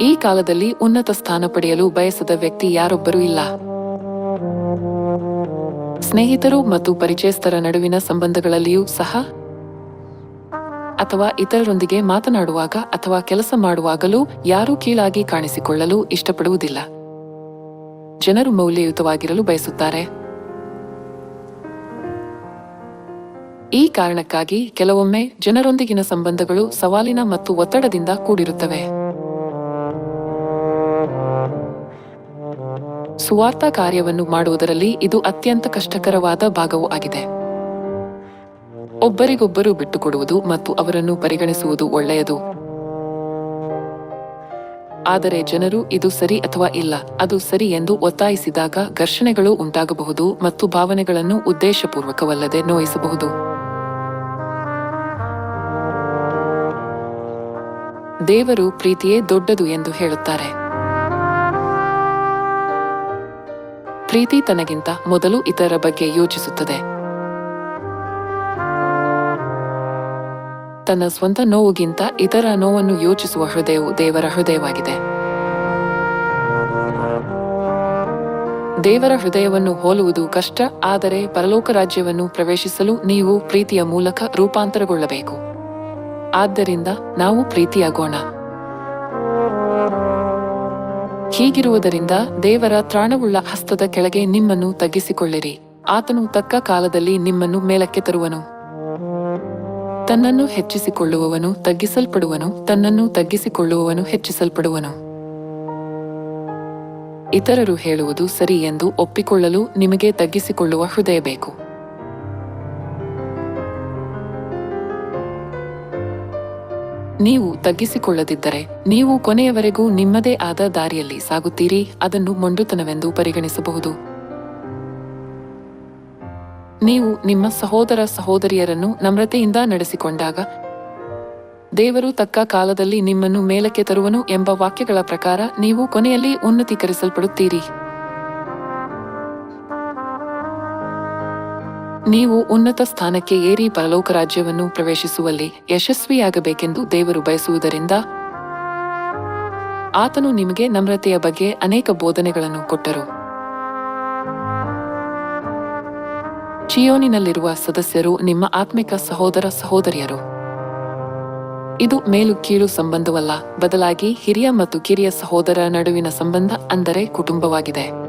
ಈ ಕಾಲದಲ್ಲಿ ಉನ್ನತ ಸ್ಥಾನ ಪಡೆಯಲು ಬಯಸದ ವ್ಯಕ್ತಿ ಯಾರೊಬ್ಬರೂ ಇಲ್ಲ. ಸ್ನೇಹಿತರು ಮತ್ತು ಪರಿಚಯಸ್ಥರ ನಡುವಿನ ಸಂಬಂಧಗಳಲ್ಲಿಯೂ ಸಹ ಅಥವಾ ಇತರರೊಂದಿಗೆ ಮಾತನಾಡುವಾಗ ಅಥವಾ ಕೆಲಸ ಮಾಡುವಾಗಲೂ ಯಾರೂ ಕೀಳಾಗಿ ಕಾಣಿಸಿಕೊಳ್ಳಲು ಇಷ್ಟಪಡುವುದಿಲ್ಲ. ಜನರು ಮೌಲ್ಯಯುತವಾಗಿರಲು ಬಯಸುತ್ತಾರೆ. ಈ ಕಾರಣಕ್ಕಾಗಿ ಕೆಲವೊಮ್ಮೆ ಜನರೊಂದಿಗಿನ ಸಂಬಂಧಗಳು ಸವಾಲಿನ ಮತ್ತು ಒತ್ತಡದಿಂದ ಕೂಡಿರುತ್ತವೆ. ಸುವಾರ್ಥ ಕಾರ್ಯವನ್ನು ಮಾಡುವುದರಲ್ಲಿ ಇದು ಅತ್ಯಂತ ಕಷ್ಟಕರವಾದ ಭಾಗವೂ ಆಗಿದೆ. ಒಬ್ಬರಿಗೊಬ್ಬರು ಬಿಟ್ಟುಕೊಡುವುದು ಮತ್ತು ಅವರನ್ನು ಪರಿಗಣಿಸುವುದು ಒಳ್ಳೆಯದು. ಆದರೆ ಜನರು ಇದು ಸರಿ ಅಥವಾ ಇಲ್ಲ, ಅದು ಸರಿ ಎಂದು ಒತ್ತಾಯಿಸಿದಾಗ ಘರ್ಷಣೆಗಳು ಉಂಟಾಗಬಹುದು ಮತ್ತು ಭಾವನೆಗಳನ್ನು ಉದ್ದೇಶಪೂರ್ವಕವಲ್ಲದೆ ನೋಯಿಸಬಹುದು. ದೇವರು ಪ್ರೀತಿಯೇ ದೊಡ್ಡದು ಎಂದು ಹೇಳುತ್ತಾರೆ. ಪ್ರೀತಿ ತನಗಿಂತ ಮೊದಲು ಇತರ ಬಗ್ಗೆ ಯೋಚಿಸುತ್ತದೆ. ತನ್ನ ಸ್ವಂತ ನೋವುಗಿಂತ ಇತರ ನೋವನ್ನು ಯೋಚಿಸುವ ಹೃದಯವು ದೇವರ ಹೃದಯವಾಗಿದೆ. ದೇವರ ಹೃದಯವನ್ನು ಹೋಲುವುದು ಕಷ್ಟ, ಆದರೆ ಪರಲೋಕ ರಾಜ್ಯವನ್ನು ಪ್ರವೇಶಿಸಲು ನೀವು ಪ್ರೀತಿಯ ಮೂಲಕ ರೂಪಾಂತರಗೊಳ್ಳಬೇಕು. ಆದ್ದರಿಂದ ನಾವು ಪ್ರೀತಿಯಾಗೋಣ. ಹೀಗಿರುವುದರಿಂದ ದೇವರ ತ್ರಾಣವುಳ್ಳ ಹಸ್ತದ ಕೆಳಗೆ ನಿಮ್ಮನ್ನು ತಗ್ಗಿಸಿಕೊಳ್ಳಿರಿ. ಆತನು ತಕ್ಕ ಕಾಲದಲ್ಲಿ ನಿಮ್ಮನ್ನು ಮೇಲಕ್ಕೆ ತರುವನು. ತನ್ನನ್ನು ಹೆಚ್ಚಿಸಿಕೊಳ್ಳುವವನು ತಗ್ಗಿಸಲ್ಪಡುವನು, ತನ್ನನ್ನು ತಗ್ಗಿಸಿಕೊಳ್ಳುವವನು ಹೆಚ್ಚಿಸಲ್ಪಡುವನು. ಇತರರು ಹೇಳುವುದು ಸರಿ ಎಂದು ಒಪ್ಪಿಕೊಳ್ಳಲು ನಿಮಗೆ ತಗ್ಗಿಸಿಕೊಳ್ಳುವ ಹೃದಯ ಬೇಕು. ನೀವು ತಗ್ಗಿಸಿಕೊಳ್ಳದಿದ್ದರೆ ನೀವು ಕೊನೆಯವರೆಗೂ ನಿಮ್ಮದೇ ಆದ ದಾರಿಯಲ್ಲಿ ಸಾಗುತ್ತೀರಿ, ಅದನ್ನು ಮೊಂಡುತನವೆಂದು ಪರಿಗಣಿಸಬಹುದು. ನೀವು ನಿಮ್ಮ ಸಹೋದರ ಸಹೋದರಿಯರನ್ನು ನಮ್ರತೆಯಿಂದ ನಡೆಸಿಕೊಂಡಾಗ, ದೇವರು ತಕ್ಕ ಕಾಲದಲ್ಲಿ ನಿಮ್ಮನ್ನು ಮೇಲಕ್ಕೆ ತರುವನು ಎಂಬ ವಾಕ್ಯಗಳ ಪ್ರಕಾರ ನೀವು ಕೊನೆಯಲ್ಲಿ ಉನ್ನತೀಕರಿಸಲ್ಪಡುತ್ತೀರಿ. ನೀವು ಉನ್ನತ ಸ್ಥಾನಕ್ಕೆ ಏರಿ ಪರಲೋಕ ರಾಜ್ಯವನ್ನು ಪ್ರವೇಶಿಸುವಲ್ಲಿ ಯಶಸ್ವಿಯಾಗಬೇಕೆಂದು ದೇವರು ಬಯಸುವುದರಿಂದ ಆತನು ನಿಮಗೆ ನಮ್ರತೆಯ ಬಗ್ಗೆ ಅನೇಕ ಬೋಧನೆಗಳನ್ನು ಕೊಟ್ಟರು. ಚಿಯೋನಿನಲ್ಲಿರುವ ಸದಸ್ಯರು ನಿಮ್ಮ ಆತ್ಮಿಕ ಸಹೋದರ ಸಹೋದರಿಯರು. ಇದು ಮೇಲು ಕೀಳು ಸಂಬಂಧವಲ್ಲ, ಬದಲಾಗಿ ಹಿರಿಯ ಮತ್ತು ಕಿರಿಯ ಸಹೋದರ ನಡುವಿನ ಸಂಬಂಧ ಅಂದರೆ ಕುಟುಂಬವಾಗಿದೆ.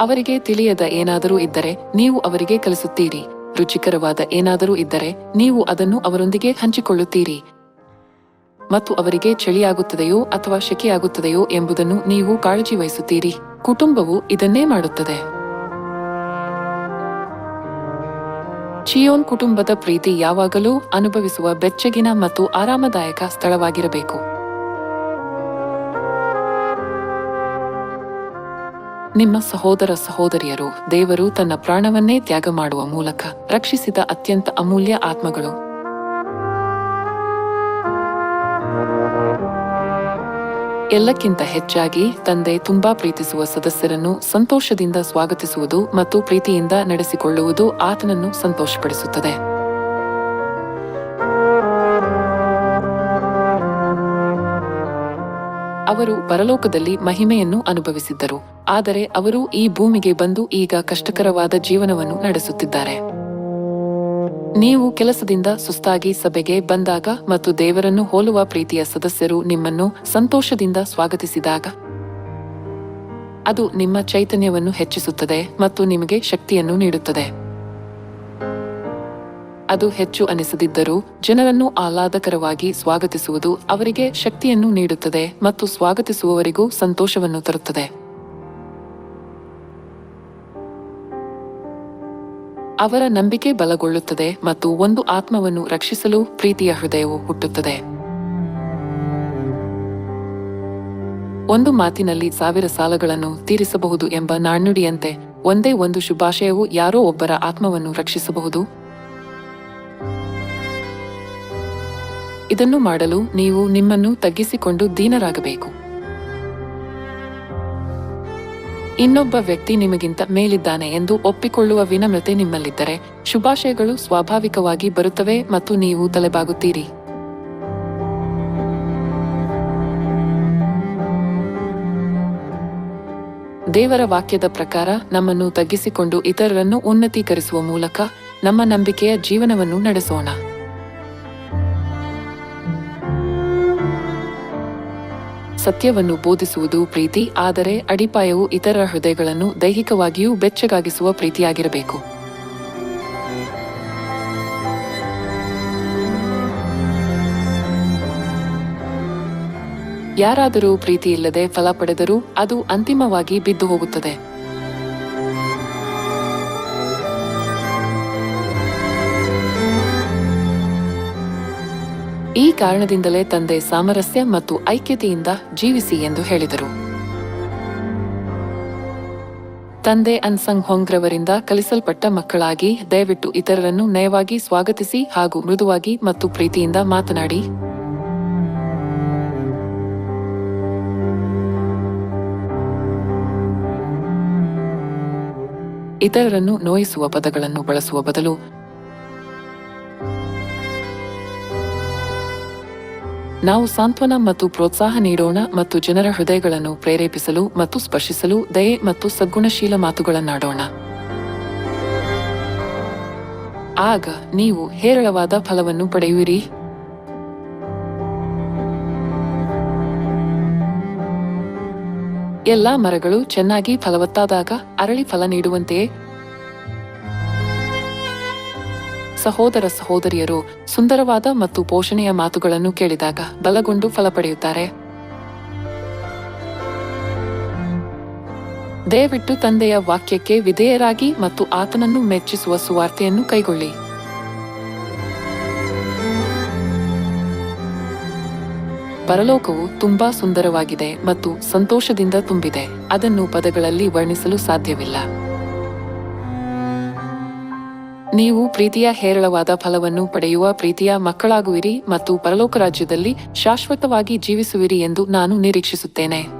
ಅವರಿಗೆ ತಿಳಿಯದ ಏನಾದರೂ ಇದ್ದರೆ ನೀವು ಅವರಿಗೆ ಕಲಿಸುತ್ತೀರಿ. ರುಚಿಕರವಾದ ಏನಾದರೂ ಇದ್ದರೆ ನೀವು ಅದನ್ನು ಅವರೊಂದಿಗೆ ಹಂಚಿಕೊಳ್ಳುತ್ತೀರಿ. ಮತ್ತು ಅವರಿಗೆ ಚಳಿಯಾಗುತ್ತದೆಯೋ ಅಥವಾ ಶೆಕೆಯಾಗುತ್ತದೆಯೋ ಎಂಬುದನ್ನು ನೀವು ಕಾಳಜಿ ವಹಿಸುತ್ತೀರಿ. ಕುಟುಂಬವು ಇದನ್ನೇ ಮಾಡುತ್ತದೆ. ಚಿಯೋನ್ ಕುಟುಂಬದ ಪ್ರೀತಿ ಯಾವಾಗಲೂ ಅನುಭವಿಸುವ ಬೆಚ್ಚಗಿನ ಮತ್ತು ಆರಾಮದಾಯಕ ಸ್ಥಳವಾಗಿರಬೇಕು. ನಿಮ್ಮ ಸಹೋದರ ಸಹೋದರಿಯರು, ದೇವರು ತನ್ನ ಪ್ರಾಣವನ್ನೇ ತ್ಯಾಗ ಮಾಡುವ ಮೂಲಕ ರಕ್ಷಿಸಿದ ಅತ್ಯಂತ ಅಮೂಲ್ಯ ಆತ್ಮಗಳು. ಎಲ್ಲಕ್ಕಿಂತ ಹೆಚ್ಚಾಗಿ ತಂದೆ ತುಂಬಾ ಪ್ರೀತಿಸುವ ಸದಸ್ಯರನ್ನು ಸಂತೋಷದಿಂದ ಸ್ವಾಗತಿಸುವುದು ಮತ್ತು ಪ್ರೀತಿಯಿಂದ ನಡೆಸಿಕೊಳ್ಳುವುದು ಆತನನ್ನು ಸಂತೋಷಪಡಿಸುತ್ತದೆ. ಅವರು ಪರಲೋಕದಲ್ಲಿ ಮಹಿಮೆಯನ್ನು ಅನುಭವಿಸಿದ್ದರು. ಆದರೆ ಅವರು ಈ ಭೂಮಿಗೆ ಬಂದು ಈಗ ಕಷ್ಟಕರವಾದ ಜೀವನವನ್ನು ನಡೆಸುತ್ತಿದ್ದಾರೆ. ನೀವು ಕೆಲಸದಿಂದ ಸುಸ್ತಾಗಿ ಸಭೆಗೆ ಬಂದಾಗ ಮತ್ತು ದೇವರನ್ನು ಹೋಲುವ ಪ್ರೀತಿಯ ಸದಸ್ಯರು ನಿಮ್ಮನ್ನು ಸಂತೋಷದಿಂದ ಸ್ವಾಗತಿಸಿದಾಗ ಅದು ನಿಮ್ಮ ಚೈತನ್ಯವನ್ನು ಹೆಚ್ಚಿಸುತ್ತದೆ ಮತ್ತು ನಿಮಗೆ ಶಕ್ತಿಯನ್ನು ನೀಡುತ್ತದೆ. ಅದು ಹೆಚ್ಚು ಅನಿಸದಿದ್ದರೂ ಜನರನ್ನು ಆಹ್ಲಾದಕರವಾಗಿ ಸ್ವಾಗತಿಸುವುದು ಅವರಿಗೆ ಶಕ್ತಿಯನ್ನು ನೀಡುತ್ತದೆ ಮತ್ತು ಸ್ವಾಗತಿಸುವವರಿಗೂ ಸಂತೋಷವನ್ನು ತರುತ್ತದೆ. ಅವರ ನಂಬಿಕೆ ಬಲಗೊಳ್ಳುತ್ತದೆ ಮತ್ತು ಒಂದು ಆತ್ಮವನ್ನು ರಕ್ಷಿಸಲು ಪ್ರೀತಿಯ ಹೃದಯವು ಹುಟ್ಟುತ್ತದೆ. ಒಂದು ಮಾತಿನಲ್ಲಿ ಸಾವಿರ ಸಾಲಗಳನ್ನು ತೀರಿಸಬಹುದು ಎಂಬ ನಾಣ್ಣುಡಿಯಂತೆ ಒಂದೇ ಒಂದು ಶುಭಾಶಯವು ಯಾರೋ ಒಬ್ಬರ ಆತ್ಮವನ್ನು ರಕ್ಷಿಸಬಹುದು. ಇದನ್ನು ಮಾಡಲು ನೀವು ನಿಮ್ಮನ್ನು ತಗ್ಗಿಸಿಕೊಂಡು ದೀನರಾಗಬೇಕು. ಇನ್ನೊಬ್ಬ ವ್ಯಕ್ತಿ ನಿಮಗಿಂತ ಮೇಲಿದ್ದಾನೆ ಎಂದು ಒಪ್ಪಿಕೊಳ್ಳುವ ವಿನಮ್ರತೆ ನಿಮ್ಮಲ್ಲಿದ್ದರೆ, ಶುಭಾಶಯಗಳು ಸ್ವಾಭಾವಿಕವಾಗಿ ಬರುತ್ತವೆ ಮತ್ತು ನೀವು ತಲೆಬಾಗುತ್ತೀರಿ. ದೇವರ ವಾಕ್ಯದ ಪ್ರಕಾರ ನಮ್ಮನ್ನು ತಗ್ಗಿಸಿಕೊಂಡು ಇತರರನ್ನು ಉನ್ನತೀಕರಿಸುವ ಮೂಲಕ ನಮ್ಮ ನಂಬಿಕೆಯ ಜೀವನವನ್ನು ನಡೆಸೋಣ. ಸತ್ಯವನ್ನು ಬೋಧಿಸುವುದು ಪ್ರೀತಿ, ಆದರೆ ಅಡಿಪಾಯವು ಇತರ ಹೃದಯಗಳನ್ನು ದೈಹಿಕವಾಗಿಯೂ ಬೆಚ್ಚಗಾಗಿಸುವ ಪ್ರೀತಿಯಾಗಿರಬೇಕು. ಯಾರಾದರೂ ಪ್ರೀತಿಯಿಲ್ಲದೆ ಫಲ ಪಡೆದರೂ ಅದು ಅಂತಿಮವಾಗಿ ಬಿದ್ದು ಹೋಗುತ್ತದೆ ಈ ಕಾರಣದಿಂದಲೇ ತಂದೆ ಸಾಮರಸ್ಯ ಮತ್ತು ಐಕ್ಯತೆಯಿಂದ ಜೀವಿಸಿ ಎಂದು ಹೇಳಿದರು. ತಂದೆ ಅನ್ಸಂಗ್ ಹೊಂಗ್ರವರಿಂದ ಕಲಿಸಲ್ಪಟ್ಟ ಮಕ್ಕಳಾಗಿ ದಯವಿಟ್ಟು ಇತರರನ್ನು ನಯವಾಗಿ ಸ್ವಾಗತಿಸಿ ಹಾಗೂ ಮೃದುವಾಗಿ ಮತ್ತು ಪ್ರೀತಿಯಿಂದ ಮಾತನಾಡಿ. ಇತರರನ್ನು ನೋಯಿಸುವ ಪದಗಳನ್ನು ಬಳಸುವ ಬದಲು ನಾವು ಸಾಂತ್ವನ ಮತ್ತು ಪ್ರೋತ್ಸಾಹ ನೀಡೋಣ ಮತ್ತು ಜನರ ಹೃದಯಗಳನ್ನು ಪ್ರೇರೇಪಿಸಲು ಮತ್ತು ಸ್ಪರ್ಶಿಸಲು ದಯೆ ಮತ್ತು ಸದ್ಗುಣಶೀಲ ಮಾತುಗಳನ್ನಾಡೋಣ. ಆಗ ನೀವು ಹೇರಳವಾದ ಫಲವನ್ನು ಪಡೆಯುವಿರಿ. ಎಲ್ಲಾ ಮರಗಳು ಚೆನ್ನಾಗಿ ಫಲವತ್ತಾದಾಗ ಅರಳಿ ಫಲ ನೀಡುವಂತೆಯೇ. ಸಹೋದರ ಸಹೋದರಿಯರು ಸುಂದರವಾದ ಮತ್ತು ಪೋಷಣೆಯ ಮಾತುಗಳನ್ನು ಕೇಳಿದಾಗ ಬಲಗೊಂಡು ಫಲ ಪಡೆಯುತ್ತಾರೆ. ದಯವಿಟ್ಟು ತಂದೆಯ ವಾಕ್ಯಕ್ಕೆ ವಿಧೇಯರಾಗಿ ಮತ್ತು ಆತನನ್ನು ಮೆಚ್ಚಿಸುವ ಸುವಾರ್ತೆಯನ್ನು ಕೈಗೊಳ್ಳಿ. ಪರಲೋಕವು ತುಂಬಾ ಸುಂದರವಾಗಿದೆ ಮತ್ತು ಸಂತೋಷದಿಂದ ತುಂಬಿದೆ. ಅದನ್ನು ಪದಗಳಲ್ಲಿ ವರ್ಣಿಸಲು ಸಾಧ್ಯವಿಲ್ಲ. ನೀವು ಪ್ರೀತಿಯ ಹೇರಳವಾದ ಫಲವನ್ನು ಪಡೆಯುವ ಪ್ರೀತಿಯ ಮಕ್ಕಳಾಗುವಿರಿ ಮತ್ತು ಪರಲೋಕ ರಾಜ್ಯದಲ್ಲಿ ಶಾಶ್ವತವಾಗಿ ಜೀವಿಸುವಿರಿ ಎಂದು ನಾನು ನಿರೀಕ್ಷಿಸುತ್ತೇನೆ.